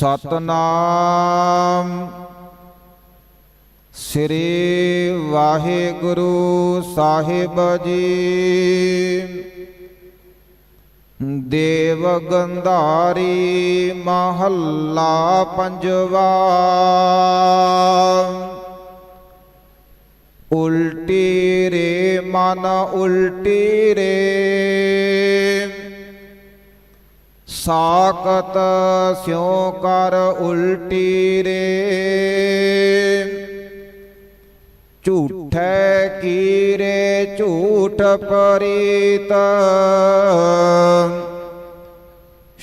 ਸਤਨਾਮ। ਸ੍ਰੀ ਵਾਹਿਗੁਰੂ ਸਾਹਿਬ ਜੀ। ਦੇਵ ਗੰਧਾਰੀ ਮਹੱਲਾ ਪੰਜਵਾ। ਉਲਟੀ ਰੇ ਮਨ ਉਲਟੀ ਰੇ। ਸਾਕਤ ਸਿਉ ਕਰ ਉਲਟੀ ਰੇ। ਝੂਠੈ ਕੀਰੇ ਝੂਠ ਪਰੀਤ।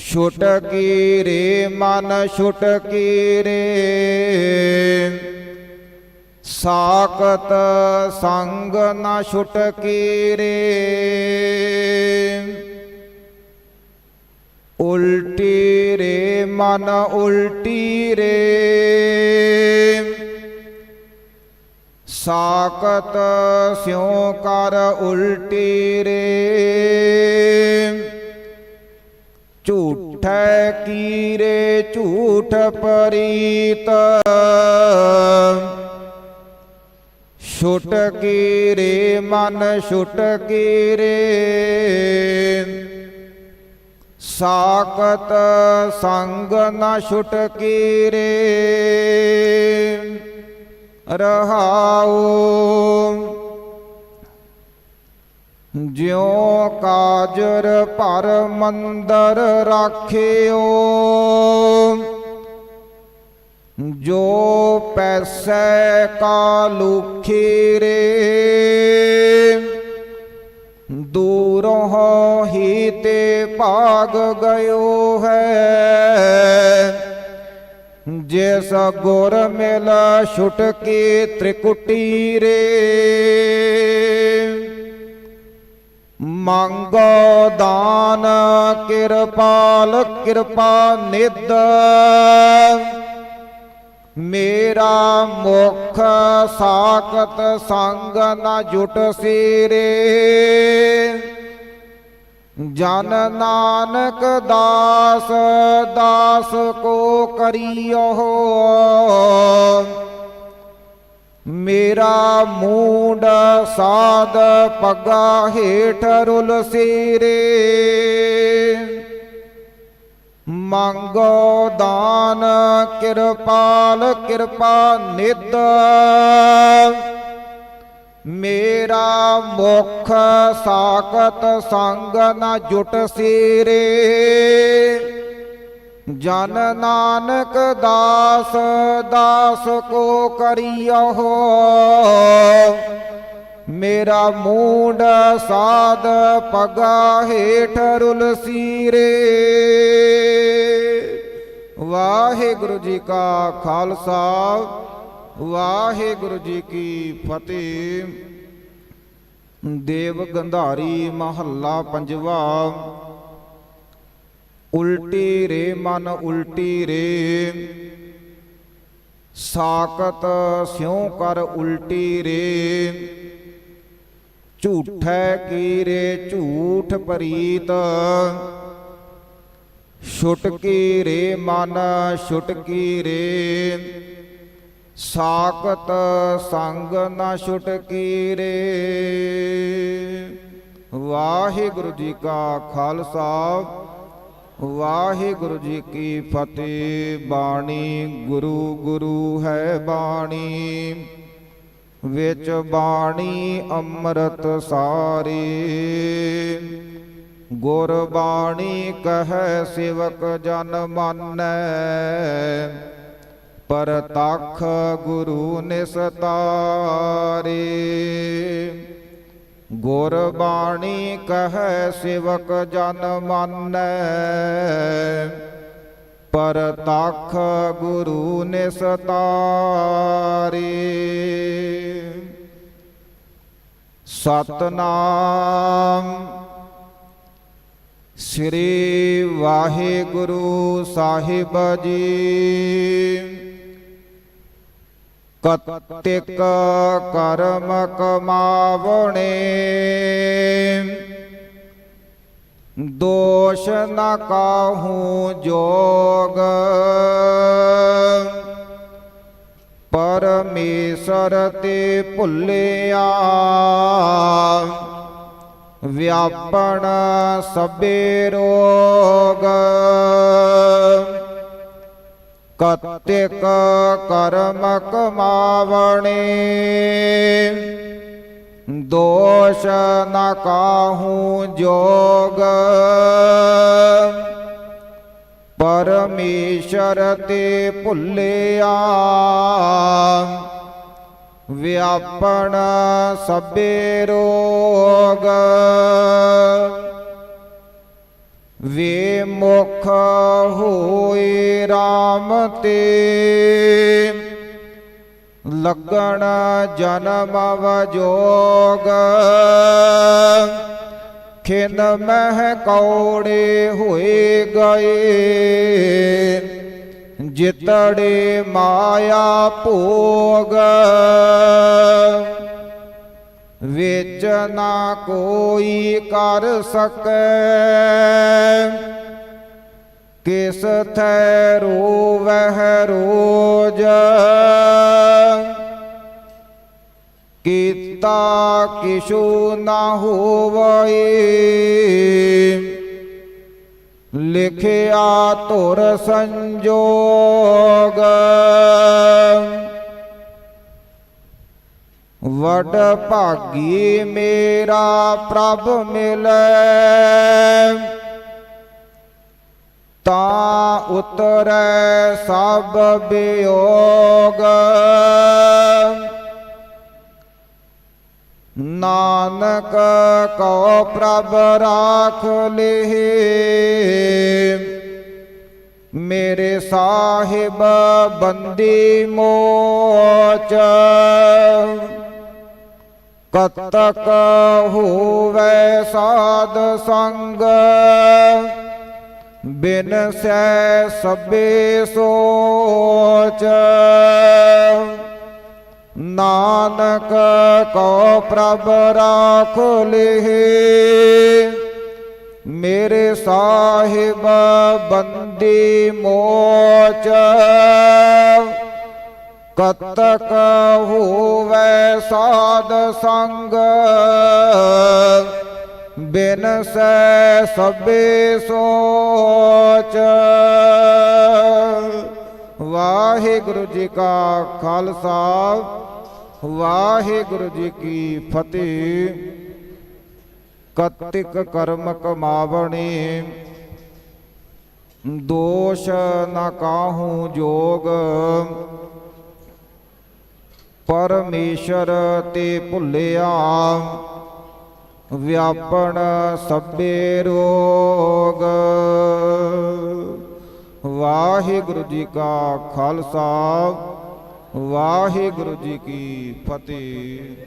ਛੁਟ ਕੀਰੇ ਮਨ ਛੁਟ ਕੀਰੇ। ਸਾਕਤ ਸੰਗ ਨਾ ਛੁਟ ਕੀਰੇ। ਉਲਟੀ ਰੇ ਮਨ ਉਲਟੀ ਰੇ ਸਾਕਤ ਸਿਉ ਕਰ ਉਲਟੀ ਰੇ ਝੂਠੈ ਕੀਰੇ ਝੂਠ ਪਰੀਤ। ਛੁਟ ਕੀਰੇ ਮਨ ਛੁਟ ਕੀਰੇ। ਸਾਕਤ ਸੰਗ ਨਾ ਛੁਟ ਕੀਰੇ। ਰਹਾਉ ਜਿਉ ਕਾਜਰ ਭਰ ਮੰਦਰ ਰਾਖਿਓ। ਜੋ ਪੈਸੇ ਕਾ ਲੁਖੀ ਰੇ ਭਾਗ ਗਇਓ ਹੈ। ਜਿਸ ਗੁਰ ਮਿਲ ਛੁਟਕੀ ਤ੍ਰਿਕੁਟੀ ਰੇ। ਮੰਗੋ ਦਾਨ, ਕਿਰਪਾਲ, ਕਿਰਪਾ ਨਿਦ ਮੇਰਾ ਮੁਖ ਸਾਖਤ ਸੰਗ ਨਾ ਜੁਟ ਸੀਰੇ। ਜਨ ਨਾਨਕ ਦਾਸ ਦਾਸ ਕੋ ਕਰਿਓ ਮੇਰਾ ਮੂੰਡ ਸਾਧ ਪੱਗਾ ਹੇਠ ਰੁਲ ਸੀਰੇ। ਮੰਗੋ ਦਾਨ ਕਿਰਪਾਲ, ਕਿਰਪਾ ਨਿਧ। ਮੇਰਾ ਮੁਖ ਸਾਖਤ ਸੰਗ ਨਾ ਜੁਟ ਸੀਰੇ। ਜਨ ਨਾਨਕ ਦਾਸ ਦਾਸ ਕੋ ਕਰਿਓ ਮੇਰਾ ਮੂੰਡ ਸਾਧ ਪਗਾ ਹੇਠ ਰੁਲ ਸੀਰੇ। ਵਾਹਿਗੁਰੂ ਜੀ ਕਾ ਖਾਲਸਾ। ਵਾਹਿਗੁਰੂ ਜੀ ਕੀ ਫਤਿਹ। ਦੇਵ ਗੰਧਾਰੀ ਮਹੱਲਾ ਪੰਜਵਾ। ਉਲਟੀ ਰੇ ਮਨ ਉਲਟੀ ਰੇ। ਸਾਕਤ ਸਿਉ ਕਰ ਉਲਟੀ ਰੇ। ਝੂਠੈ ਕੀਰੇ ਝੂਠ ਪਰੀਤ। ਛੁਟਕੀ ਰੇ ਮਨ ਛੁਟਕੀ ਰੇ। ਸਾਕਤ ਸੰਗ ਨਾ ਛੁਟਕੀ ਰੇ ਵਾਹਿਗੁਰੂ ਜੀ ਕਾ ਖਾਲਸਾ, ਵਾਹਿਗੁਰੂ ਜੀ ਕੀ ਫਤਿਹ। ਬਾਣੀ ਗੁਰੂ ਗੁਰੂ ਹੈ ਬਾਣੀ, ਵਿੱਚ ਬਾਣੀ ਅੰਮ੍ਰਿਤ ਸਾਰੀ। ਗੁਰਬਾਣੀ ਕਹੈ, ਸੇਵਕ ਜਨ ਮਾਨੈ। ਪਰਤਖ ਗੁਰੂ ਨਿਸਤਾਰੇ। ਗੁਰ ਬਾਣੀ ਕਹੈ, ਸ਼ਿਵਕ ਜਨ ਮਾਨੈ। ਪਰਤਖ ਗੁਰੂ ਨਿਸਤਾਰੇ। ਸਤਨਾਮ ਸ੍ਰੀ ਵਾਹਿਗੁਰੂ ਸਾਹਿਬ ਜੀ। ਕਤਿਕ ਕਰਮ ਕਮਾਵਣੇ। ਦੋਸ਼ ਨ ਕਾਹੂ ਜੋਗ। ਪਰਮੇਸ਼ਰ ਤੇ ਭੁੱਲਿਆ। ਵਿਆਪਣ ਸਭੇ ਰੋਗ। ਕਤਿਕ ਕਰਮ ਕਮਾਵਣੇ ਦੋਸ਼ ਨ ਕਾਹੂ ਜੋਗ। ਪਰਮੇਸ਼ਰ ਤੇ ਭੁੱਲਿਆ। ਵਿਆਪਣ ਸਭੇ ਰੋਗ। ਵੇ ਮੁਖ ਹੋਏ RAM ਤੇ। ਲੱਗਣ ਜਨਮ ਵਜੋਗ ਖਿਨ ਮਹਿ ਕੌੜੇ ਹੋਏ ਗਏ। ਜਿਤੜੇ ਮਾਇਆ ਭੋਗ। ਵਿੱਚ ਨਾ ਕੋਈ ਕਰ ਸਕੈ। ਕਿਸ ਥੈ ਰੋਵਹਿ ਰੋਜ? ਕੀਤਾ ਕਿਛੂ ਨਾ ਹੋਵਈ ਲਿਖਿਆ ਤੁਰ ਸੰਜੋਗ। ਵਡ ਭਾਗੀ ਮੇਰਾ ਪ੍ਰਭ ਮਿਲੈ। ਤਾਂ ਉਤਰੈ ਸਭ ਬਿਯੋਗ ਨਾਨਕ ਕੋ ਪ੍ਰਭ ਰਾਖ ਲਿਹੇ। ਮੇਰੇ ਸਾਹਿਬ ਬੰਦੀ ਮੋਚ। ਕਤਕ ਹੋਵੇ ਸਾਧ ਸੰਗ। ਬਿਨ ਸੈ ਸਭੇ ਸੋਚ। ਨਾਨਕ ਕੋ ਪ੍ਰਭ ਰਾਖ ਲਿਹੇ। ਮੇਰੇ ਸਾਹਿਬ ਬੰਦੀ ਮੋਚ। ਕਤਕ ਹੋਵੇ ਸਾਧ ਸੰਗ, ਬਿਨ ਸੈ ਸਭੇ ਸੋਚ। ਵਾਹਿਗੁਰੂ ਜੀ ਕਾ ਖਾਲਸਾ, ਵਾਹਿਗੁਰੂ ਜੀ ਕੀ ਫਤਿਹ। ਕਤਿਕ ਕਰਮ ਕਮਾਵਣੇ, ਦੋਸ਼ ਨਾ ਕਾਹੂ ਜੋਗ। ਪਰਮੇਸ਼ਰ ਤੇ ਭੁੱਲਿਆ ਵਿਆਪਣ ਸਭੇ ਰੋਗ। ਵਾਹਿਗੁਰੂ ਜੀ ਕਾ ਖਾਲਸਾ ਵਾਹਿਗੁਰੂ ਜੀ ਕੀ ਫਤਿਹ।